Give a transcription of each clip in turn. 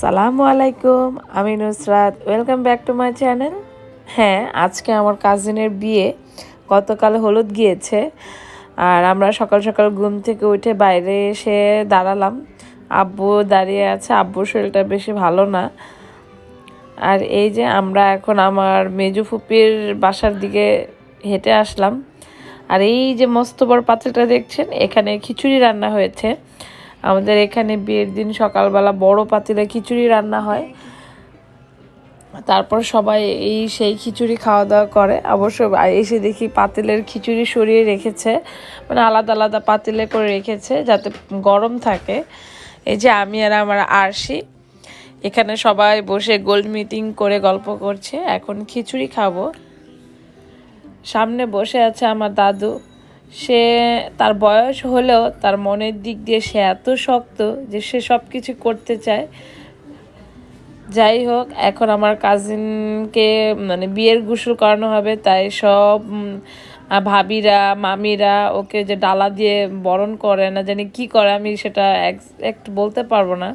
আসসালামু আলাইকুম, আমি Nusrat. Welcome back to my channel হ্যাঁ আজকে আমার কাজিনের বিয়ে। গতকাল হলুদ গিয়েছে। আর আমরা সকাল সকাল ঘুম থেকে উঠে বাইরে এসে দাঁড়ালাম। আব্বু দাঁড়িয়ে আছে। আব্বুর শরীরটা বেশি ভালো না। আর এই যে আমরা এখন আমার মেজু ফুপির বাসার দিকে হেঁটে আসলাম। আর এই যে মস্ত বড় পাত্রটা দেখছেন, এখানে খিচুড়ি রান্না হয়েছে। আমাদের এখানে বিয়ের দিন সকালবেলা বড় পাতিলে খিচুড়ি রান্না হয়। তারপর সবাই এই সেই খিচুড়ি খাওয়া দাওয়া করে। অবশ্য এসে দেখি পাতিলের খিচুড়ি সরিয়ে রেখেছে। মানে আলাদা আলাদা পাতিলে করে রেখেছে যাতে গরম থাকে। এই যে আমি আর আমার আরশি। এখানে সবাই বসে গোল মিটিং করে গল্প করছে। এখন খিচুড়ি খাব। সামনে বসে আছে আমার দাদু। সে তার বয়স হলেও তার মনের দিক দিয়ে সে এত শক্ত যে সে সব কিছু করতে চায়। যাই হোক, এখন আমার কাজিনকে মানে বিয়ের গোসল করানো হবে, তাই সব ভাবিরা, মামিরা ওকে যে ডালা দিয়ে বরণ করে, না জানি কি করে, আমি সেটা এক বলতে পারব না।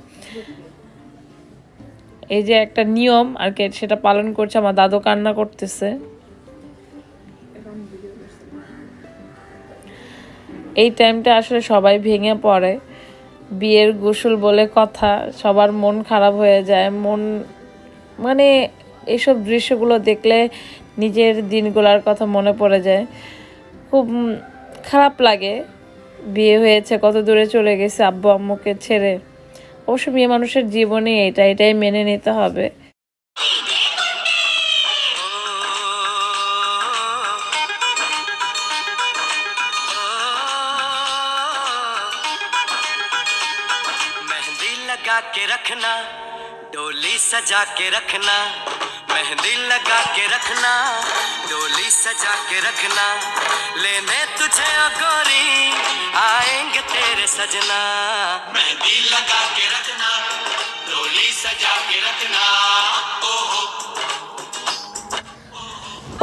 এই যে একটা নিয়ম, আর কি সেটা পালন করছে, আমার দাদু কান্না করতেছে। এই টাইমটা আসলে সবাই ভেঙে পড়ে। বিয়ের গোসল বলে কথা, সবার মন খারাপ হয়ে যায়। মন মানে এইসব দৃশ্যগুলো দেখলে নিজের দিনগুলোর কথা মনে পড়ে যায়। খুব খারাপ লাগে। বিয়ে হয়েছে, কত দূরে চলে গেছে আব্বু আম্মুকে ছেড়ে। অবশ্য মেয়ে মানুষের জীবনে এটা, এটাই মেনে নিতে হবে। सजा के रखना मेहंदी लगा के रखना डोली सजा के रखना लेने तुझे ओ गोरी आएंगे तेरे सजना मेहंदी लगा के रखना डोली सजा के रखना ओहो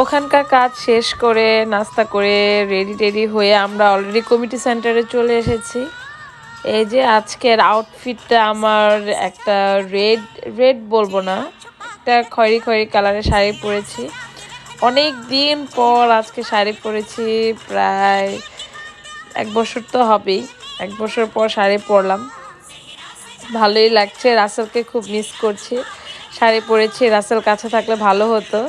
ওখানকার কাজ শেষ করে নাস্তা করে রেডি টেডি হয়ে আমরা অলরেডি কমিটি সেন্টারে চলে এসেছি এই যে আজকের আউটফিটটা আমার একটা রেড রেড বলব না, একটা খয়েরি খয়েরি কালারের শাড়ি পরেছি। অনেক দিন পর আজকে শাড়ি পরেছি, প্রায় এক বছর তো হবেই, এক বছর পর শাড়ি পরলাম। ভালোই লাগছে, রাসেলকে খুব মিস করছি। শাড়ি পরেছি, রাসেল কাছে থাকলে ভালো হতো।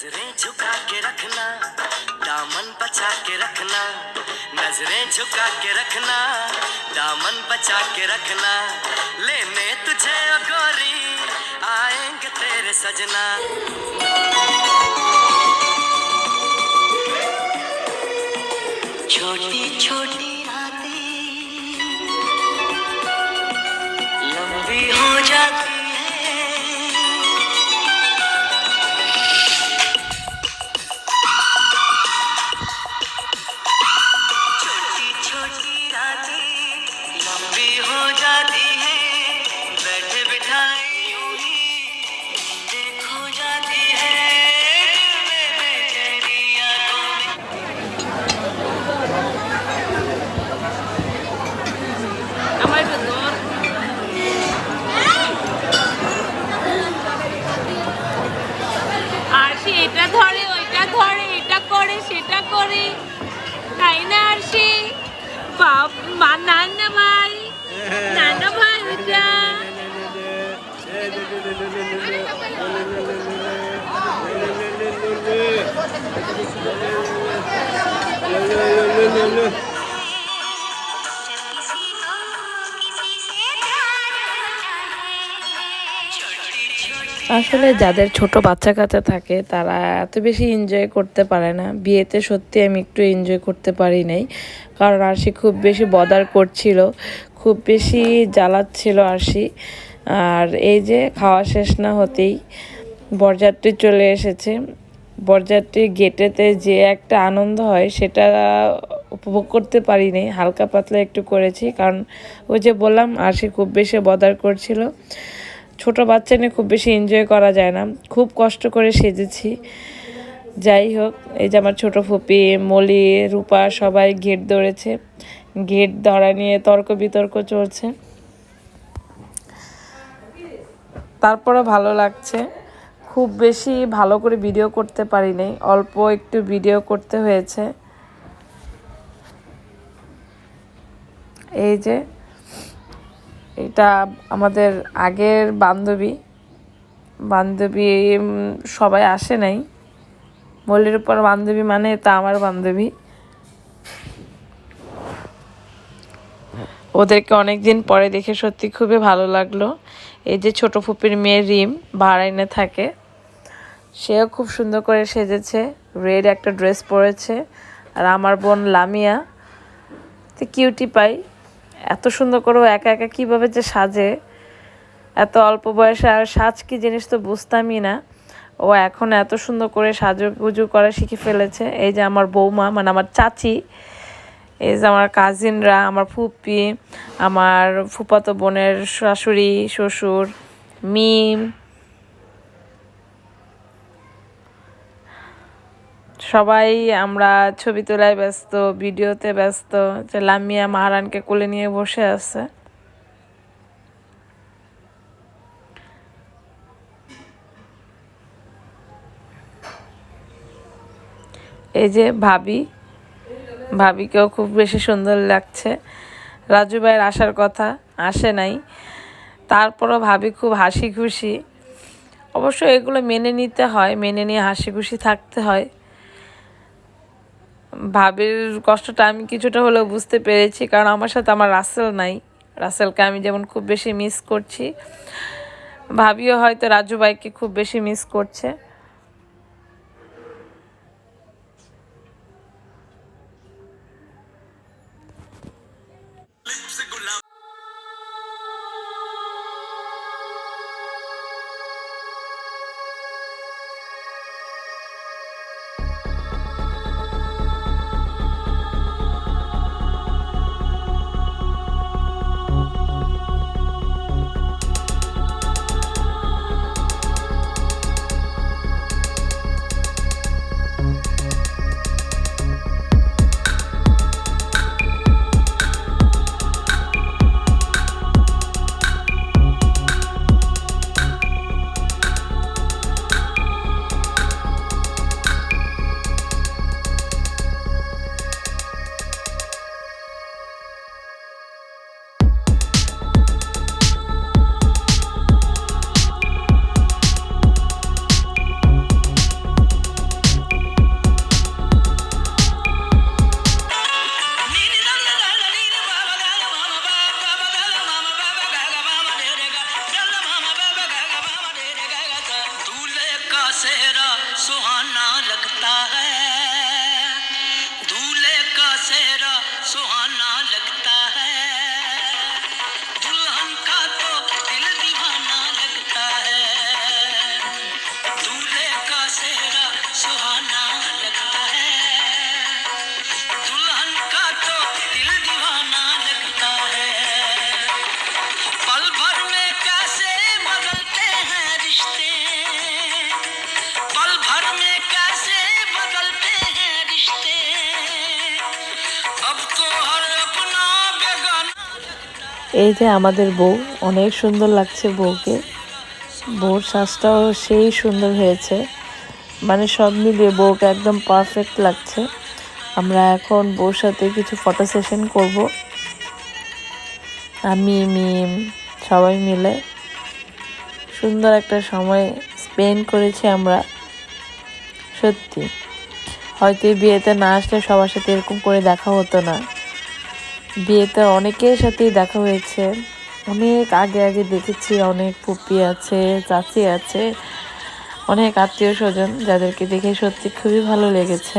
नज़रें झुका के रखना, दामन बचा के रखना, नज़रें झुका के रखना, दामन बचा के रखना। लेने तुझे गोरी आएँगे तेरे सजना। আসলে যাদের ছোট বাচ্চা কাচ্চা থাকে, তারা এত বেশি এনজয় করতে পারে না। বিয়েতে সত্যি আমি একটু এনজয় করতে পারি নাই, কারণ আরশি খুব বেশি বদার করছিল, খুব বেশি জ্বালাচ্ছিল আরশি। আর এই যে খাওয়া শেষ না হতেই বরযাত্রী চলে এসেছে। বরযাত্রী গেটেতে যে একটা আনন্দ হয়, সেটা উপভোগ করতে পারিনি হালকা পাতলা একটু করেছি, কারণ ওই যে বললাম, আরশি খুব বেশি বদার করছিল। ছোট বাচ্চা নিয়ে খুব বেশি এনজয় করা যায় না। খুব কষ্ট করে সেজেছি। যাই হোক, এই যে আমার ছোটো ফুপি, মলি, রূপা সবাই গেট ধরেছে। গেট ধরা নিয়ে তর্ক বিতর্ক চলছে। তারপরে ভালো লাগছে। খুব বেশি ভালো করে ভিডিও করতে পারি অল্প একটু ভিডিও করতে হয়েছে। এই যে এটা আমাদের আগের বান্ধবী। বান্ধবী সবাই আসে নাই। মল্লির উপর বান্ধবী মানে তা আমার বান্ধবী। ওদেরকে অনেক দিন পরে দেখে সত্যি খুবই ভালো লাগল। এই যে ছোট ফুপির মেয়ে রিম ভাড়াইনে থাকে, সেও খুব সুন্দর করে সেজেছে। রেড একটা ড্রেস পরেছে। আর আমার বোন লামিয়া তো কিউটি পাই। এত সুন্দর করে একা একা কীভাবে যে সাজে? এত অল্প বয়সে আর সাজ কি জিনিস তো বুঝতামই না। ও এখন এত সুন্দর করে সাজু সাজুগুজু করা শিখে ফেলেছে। এই যে আমার বৌমা মানে আমার চাচি, এই যে আমার কাজিনরা আমার ফুপি, আমার ফুপাতো বোনের শাশুড়ি, শ্বশুর, মিম সবাই আমরা ছবি তোলায় ব্যস্ত, ভিডিওতে ব্যস্ত, যে লামিয়া মাহারানকে কোলে নিয়ে বসে আছে। এই যে ভাবি, ভাবিকেও খুব বেশি সুন্দর লাগছে। রাজু ভাইয়ের আসার কথা আসে নাই। তারপরও ভাবি খুব হাসি খুশি। অবশ্য এগুলো মেনে নিতে হয়, মেনে নিয়ে হাসি খুশি থাকতে হয়। ভাবির কষ্টটা আমি কিছুটা হলেও বুঝতে পেরেছি, কারণ আমার সাথে আমার রাসেল নাই। রাসেলকে আমি যেমন খুব বেশি মিস করছি, ভাবিও হয়তো রাজু ভাইকে খুব বেশি মিস করছে। এই যে আমাদের বউ, অনেক সুন্দর লাগছে বউকে। বউর শ্বাসটাও সেই সুন্দর হয়েছে। মানে সব মিলিয়ে বউকে একদম পারফেক্ট লাগছে। আমরা এখন বউর সাথে কিছু ফটো সেশন করব। আমি, মিম, সবাই মিলে। সুন্দর একটা সময় স্পেন্ড করেছি আমরা। সত্যি। হয়তো বিয়েতে না আসলে সবার সাথে এরকম করে দেখা হতো না। বিয়েতে অনেকের সাথেই দেখা হয়েছে। অনেক আগে আগে দেখেছি, অনেক পুপি আছে, চাচি আছে, অনেক আত্মীয় স্বজন যাদেরকে দেখে সত্যি খুবই ভালো লেগেছে।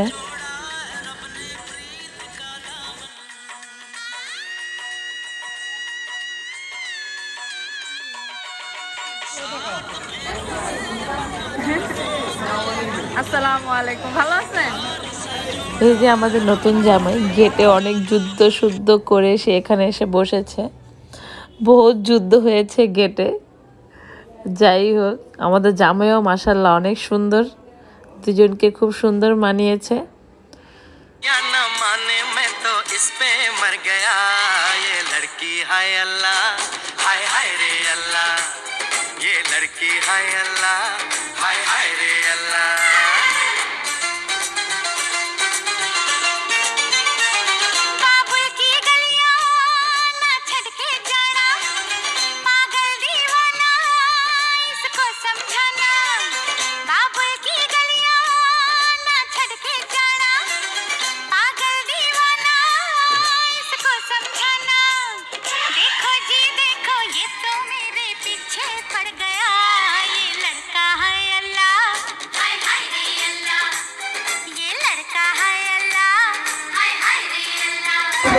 আসসালামু আলাইকুম। ভালো আছেন? এই যে আমাদের নতুন জামাই গেটে অনেক যুদ্ধ শুদ্ধ করে সে এখানে এসে বসেছে বহুত যুদ্ধ হয়েছে গেটে যাই হোক আমাদের জামাইও মাসাল্লাহ অনেক সুন্দর দুজনকে খুব সুন্দর মানিয়েছে या न माने मैं तो इस पे मर गया ये लड़की हाय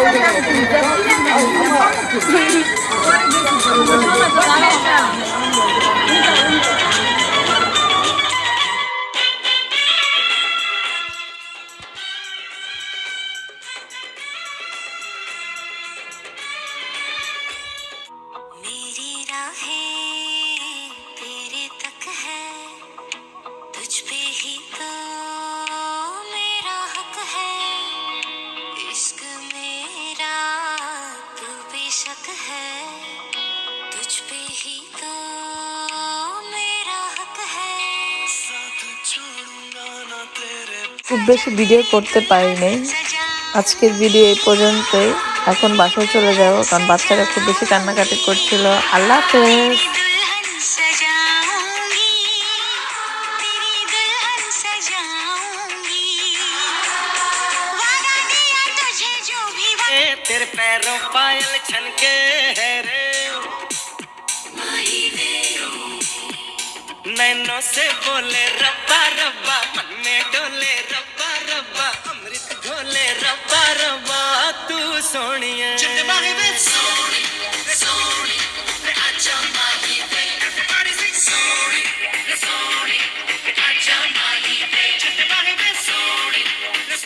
अल्लाह मेरी খুব বেশি ভিডিও করতে পারিনি আজকের ভিডিও এই পর্যন্তই এখন বাসায় চলে যাব কারণ বাচ্চারা খুব বেশি কান্নাকাটি করছিল আল্লাহ হাফেজ दुल्हन सजाऊंगी तेरी दुल्हन सजाऊंगी वादा दिया तुझे जो भी वा- ए, तेरे पैरों पायल छनके है रे नैनों से बोले रब्बा रब्बा ਸੋਹਣੀਏ ਚਿੱਟੇ ਬਾਹੇ ਵਿੱਚ। ਸੋਹਣੀ